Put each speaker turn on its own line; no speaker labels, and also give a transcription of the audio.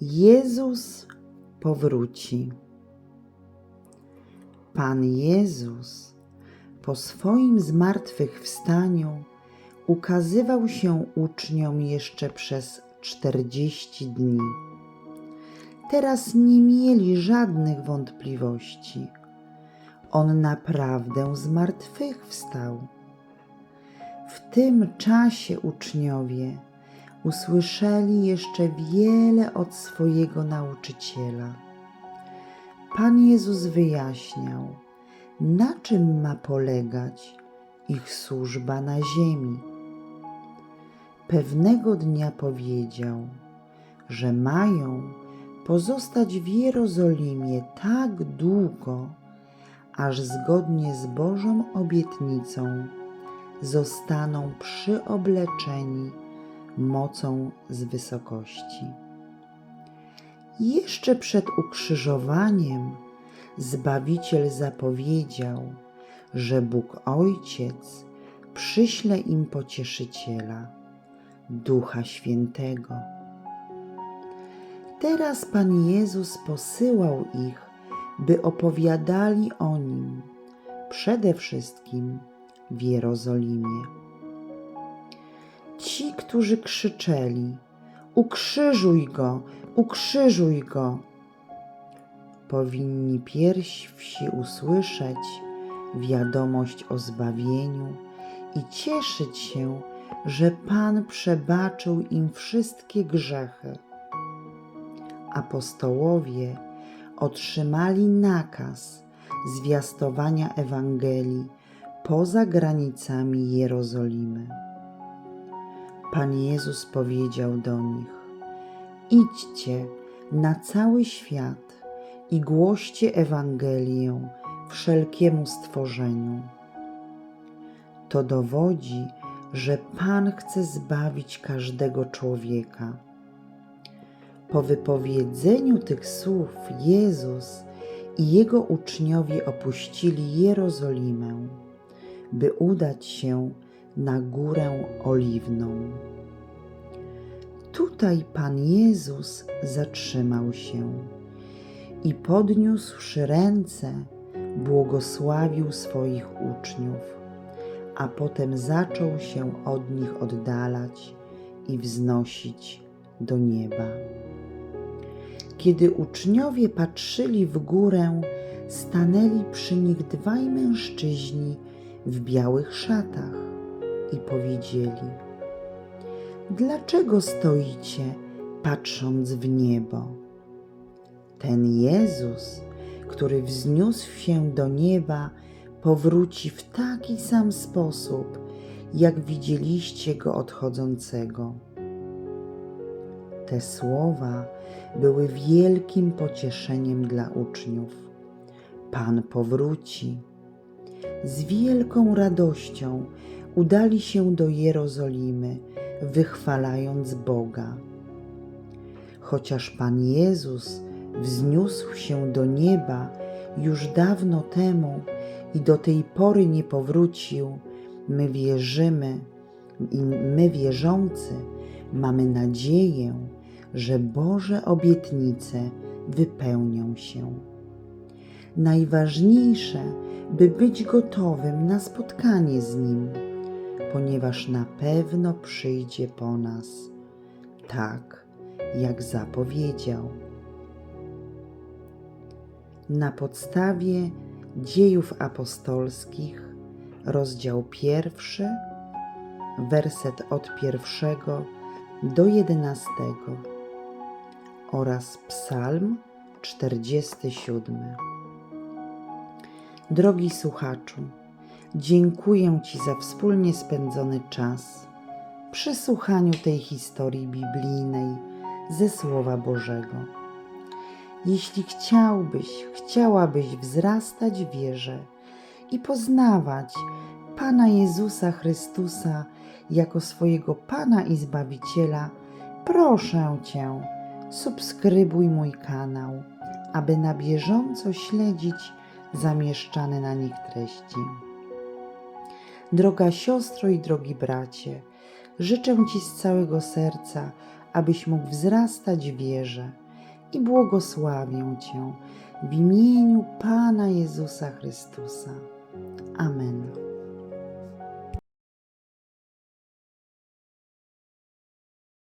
Jezus powróci. Pan Jezus po swoim zmartwychwstaniu ukazywał się uczniom jeszcze przez czterdzieści dni. Teraz nie mieli żadnych wątpliwości. On naprawdę zmartwychwstał. W tym czasie uczniowie usłyszeli jeszcze wiele od swojego nauczyciela. Pan Jezus wyjaśniał, na czym ma polegać ich służba na ziemi. Pewnego dnia powiedział, że mają pozostać w Jerozolimie tak długo, aż zgodnie z Bożą obietnicą zostaną przyobleczeni mocą z wysokości. Jeszcze przed ukrzyżowaniem Zbawiciel zapowiedział, że Bóg Ojciec przyśle im pocieszyciela, Ducha Świętego. Teraz Pan Jezus posyłał ich, by opowiadali o nim, przede wszystkim w Jerozolimie. Ci, którzy krzyczeli: Ukrzyżuj go, ukrzyżuj go, powinni pierwsi usłyszeć wiadomość o zbawieniu i cieszyć się, że Pan przebaczył im wszystkie grzechy. Apostołowie otrzymali nakaz zwiastowania Ewangelii poza granicami Jerozolimy. Pan Jezus powiedział do nich: Idźcie na cały świat i głoście Ewangelię wszelkiemu stworzeniu. To dowodzi, że Pan chce zbawić każdego człowieka. Po wypowiedzeniu tych słów Jezus i jego uczniowie opuścili Jerozolimę, by udać się na górę oliwną. Tutaj Pan Jezus zatrzymał się i podniósłszy ręce, błogosławił swoich uczniów, a potem zaczął się od nich oddalać i wznosić do nieba. Kiedy uczniowie patrzyli w górę, stanęli przy nich dwaj mężczyźni w białych szatach i powiedzieli: Dlaczego stoicie, patrząc w niebo? Ten Jezus, który wzniósł się do nieba, powróci w taki sam sposób, jak widzieliście go odchodzącego. Te słowa były wielkim pocieszeniem dla uczniów. Pan powróci. Z wielką radością udali się do Jerozolimy, wychwalając Boga. Chociaż Pan Jezus wzniósł się do nieba już dawno temu i do tej pory nie powrócił, my wierzymy i my wierzący mamy nadzieję, że Boże obietnice wypełnią się. Najważniejsze, by być gotowym na spotkanie z Nim, ponieważ na pewno przyjdzie po nas, tak jak zapowiedział. Na podstawie dziejów apostolskich, rozdział pierwszy, werset od pierwszego do jedenastego oraz Psalm 47. Drogi słuchaczu, dziękuję Ci za wspólnie spędzony czas przy słuchaniu tej historii biblijnej ze Słowa Bożego. Jeśli chciałbyś, chciałabyś wzrastać w wierze i poznawać Pana Jezusa Chrystusa jako swojego Pana i Zbawiciela, proszę Cię, subskrybuj mój kanał, aby na bieżąco śledzić zamieszczane na nich treści. Droga siostro i drogi bracie, życzę Ci z całego serca, abyś mógł wzrastać w wierze i błogosławię Cię w imieniu Pana Jezusa Chrystusa. Amen.